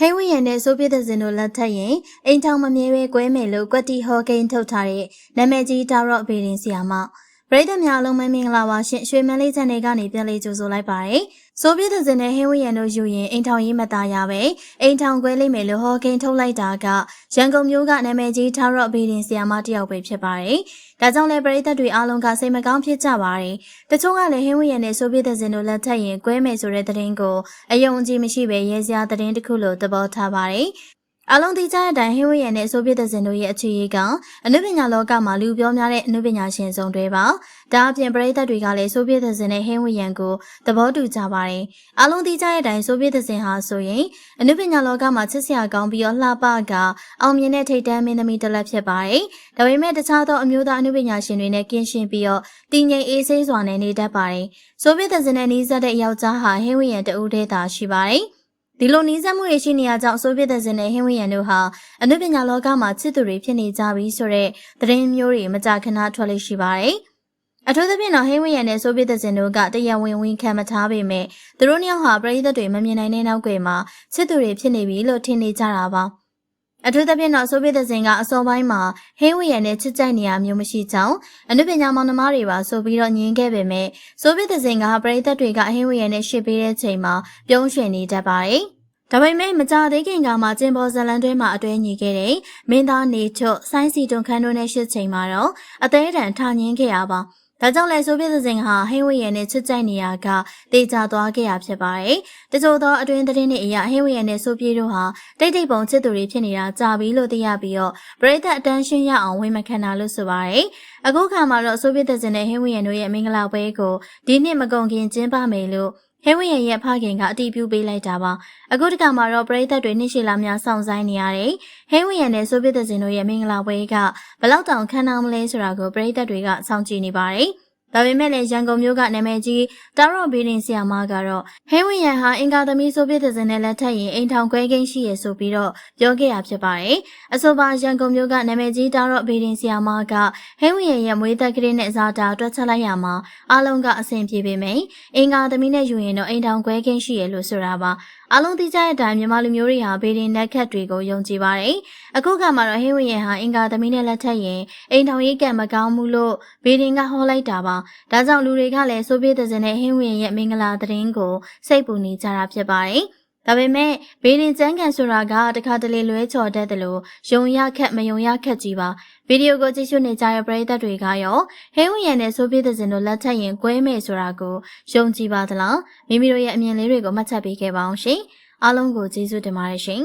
ဟိန်းဝင်းရံနဲ့ဆိုဗီယက်စင်တို့လက်ထက်ရင်အိမ်ထောင်မမြဲပဲကွဲမယ်လို့ကွက်တီဟော့ကိန်းထုတ်ထားတဲ့နာမည်ကြီးတာရော့ဘေရင်ဆီယာမ ပရိသတ်များအလုံးမမင်္ဂလာပါရှင်ရွှေမန်းလေးချန်နယ်ကနေပြန်လေးကြိုဆိုလိုက်ပါတယ်ဆိုဗီယက်စင်နဲ့ဟိန်းဝင်းရံတို့ယူရင်အိမ်ထောင်ရေးမသားရပဲအိမ်ထောင်ကွဲလိမ့်မယ်လို့ဟော့ကိန်းထုတ်လိုက်တာကရန်ကုန်မြို့ကနာမည်ကြီးတာရော့ဘေရင်ဆီယာမတယောက်ပဲဖြစ်ပါတယ်ဒါကြောင့်လည်းပရိသတ်တွေအားလုံးကစိတ်မကောင်းဖြစ်ကြပါတယ်တချို့ကလည်းဟင်းဝင်းရံနဲ့ဆိုဗီယက်စင်တို့လက်ထက်ရင်ကွဲမယ်ဆိုတဲ့သတင်းကိုအယုံအကြည်မရှိပဲရဲစရာသတင်းတစ်ခုလို့သဘောထားပါတယ် အလုံးတိကျတဲ့အတိုင်းဟင်းဝင်းရံနဲ့ဆိုဗီယက်စင်တို့ရဲ့အခြေအကအနုပညာလောကမှာလူပြောများတဲ့အနုပညာရှင်စုံတွေပါဒါအပြင်ပရိသတ်တွေကလည်းဆိုဗီယက်စင်နဲ့ဟင်းဝင်းရံကိုသဘောတူကြပါတယ်အလုံးတိကျတဲ့အတိုင်းဆိုဗီယက်စင်ဟာဆိုရင်အနုပညာလောကမှာချစ်စရာကောင်းပြီးတော့လှပကအောင်မြင်တဲ့ထိတ်တန်းမင်းသမီးတစ်လက်ဖြစ်ပါတယ်ဒါပေမဲ့တခြားသောအမျိုးသားအနုပညာရှင်တွေနဲ့ကင်းရှင်းပြီးတော့တည်ငြိမ်အေးဆေးစွာနဲ့နေတတ်ပါတယ်ဆိုဗီယက်စင်နဲ့နှီးစပ်တဲ့ယောက်ျားဟာဟင်းဝင်းရံတဦးတည်းသာရှိပါတယ် ဒီလိုနီးစပ်မှုတွေရှိနေရကြောင့်ဆိုဗီယက်စင်နဲ့ဟင်းဝင်းရံတို့ဟာအနုပညာလောကမှာချစ်သူတွေဖြစ်နေကြပြီဆိုတဲ့သတင်းမျိုးတွေမကြာခဏထွက်လို့ရှိပါတယ်။အထူးသဖြင့်တော့ဟင်းဝင်းရံနဲ့ဆိုဗီယက်စင်တို့ကတရားဝင်ဝင်ခံမထားပေမဲ့သူတို့နှစ်ယောက်ဟာပြည်သက်တွေမမြင်နိုင်တဲ့နောက်ွယ်မှာချစ်သူတွေဖြစ်နေပြီလို့ထင်နေကြတာပါ။ အထူးသဖြင့်တော့ဆိုဗီယက်စင်ကအစောပိုင်းမှာဟင်းဝင်းရံနဲ့ချစ်ကြိုက်နေရမျိုးမရှိကြောင်းအနုပညာမောင်နှမတွေပါဆိုပြီးတော့ညင်းခဲ့ပေမဲ့ဆိုဗီယက်စင်ကပြည်သက်တွေကဟင်းဝင်းရံနဲ့ရှစ်ပေးတဲ့ချိန်မှာပြုံးရွှင်နေတတ်ပါတယ်။ဒါပေမဲ့မကြသေးခင်ကမှကျင်ပေါ်ဇလန်တွဲမှာအတွဲညီခဲ့တဲ့မင်းသားနေချွတ်ဆိုင်းစီတွန်ခန်းတို့နဲ့ရှစ်ချိန်မှာတော့အသေးတန်ထငင်းခဲ့ရပါ ဒါကြောင့်လဲဆိုဗီယက်စင်ဟာဟင်းဝရဲနဲ့ချစ်ကြိုက်နေရကတေချာသွားခဲ့ရဖြစ်ပါတယ်။တချို့သောအတွင်းသတင်းတွေအရဟင်းဝရဲနဲ့ဆိုပြေတို့ဟာတိတ်တိတ်ပုံချစ်သူတွေဖြစ်နေတာကြာပြီလို့သိရပြီးတော့ပရိသတ်အတန်းရှင်းရအောင်ဝင်မခံတာလို့ဆိုပါတယ်။အခုခါမှာတော့ဆိုဗီယက်စင်နဲ့ဟင်းဝရဲတို့ရဲ့မင်္ဂလာပွဲကိုဒီနှစ်မကုန်ခင်ကျင်းပမယ်လို့ ဟဲဝင်းရဲ့ရဲ့ဖခင်ကအတီးပြုပေးလိုက်တာပါအခုတကမှာတော့ပရိသတ်တွေနှိရှိလာများစောင့်ဆိုင်နေရတယ်ဟဲဝင်းရဲ့နဲ့ဆိုဗီယက်စင်တို့ရဲ့မင်္ဂလာပွဲကဘလောက်တောင်ခမ်းနားမလဲဆိုတာကိုပရိသတ်တွေကစောင့်ကြည့်နေပါတယ် ဒါပေမဲ့လည်းရန်ကုန်မြို့ကနာမည်ကြီးတာရော့ဘီဒင်ဆီယာမကတော့ဟဲဝင်းရန်ဟာအင်ကာသမီဆိုဗီယက်စင်နဲ့လက်ထက်ရင်အိမ်ထောင်ခွဲကိန်းရှိရဆိုပြီးတော့ပြောခဲ့ရဖြစ်ပါတယ်။အဆိုပါရန်ကုန်မြို့ကနာမည်ကြီးတာရော့ဘီဒင်ဆီယာမကဟဲဝင်းရန်ရဲ့မွေးသက်ကလေးနဲ့ဇာတာတွက်ချက်လိုက်ရမှာအားလုံးကအဆင်ပြေပေမယ့်အင်ကာသမီနဲ့ယူရင်တော့အိမ်ထောင်ခွဲကိန်းရှိရလို့ဆိုတာပါ။အားလုံးသိကြတဲ့အတိုင်းမြန်မာလူမျိုးတွေဟာဘေးရင်နက်ခတ်တွေကိုယုံကြည်ပါတယ်။အခုကမှတော့ဟင်းဝရင်ဟာအင်္ဂါသမီးနဲ့လက်ထက်ရင်အိမ်ထောင်ရေးကံမကောင်းမှုလို့ဘေးရင်ကဟောလိုက်တာပါ။ဒါကြောင့်လူတွေကလည်းဆိုဗီယက်စင်နဲ့ဟင်းဝရင်ရဲ့မင်္ဂလာသတင်းကိုစိတ်ပူနေကြတာဖြစ်ပါတယ်။ဒါပေမဲ့ဘေးရင်ကျန်းကန်ဆိုတာကတခါတလေလွဲချော်တတ်တယ်လို့ယုံရခက်မယုံရခက်ကြီးပါဗီဒီယိုကိုကြည့်ရှုနေကြတဲ့ပရိသတ်တွေကရောဟဲဝရံနဲ့ဆိုဗီသစင်တို့လက်ထက်ရင်ကွဲမယ်ဆိုတာကိုယုံကြည်ပါသလားမိမိတို့ရဲ့အမြင်လေးတွေကိုမှတ်ချက်ပေးခဲ့ပါအောင်ရှင်အားလုံးကိုကျေးဇူးတင်ပါတယ်ရှင်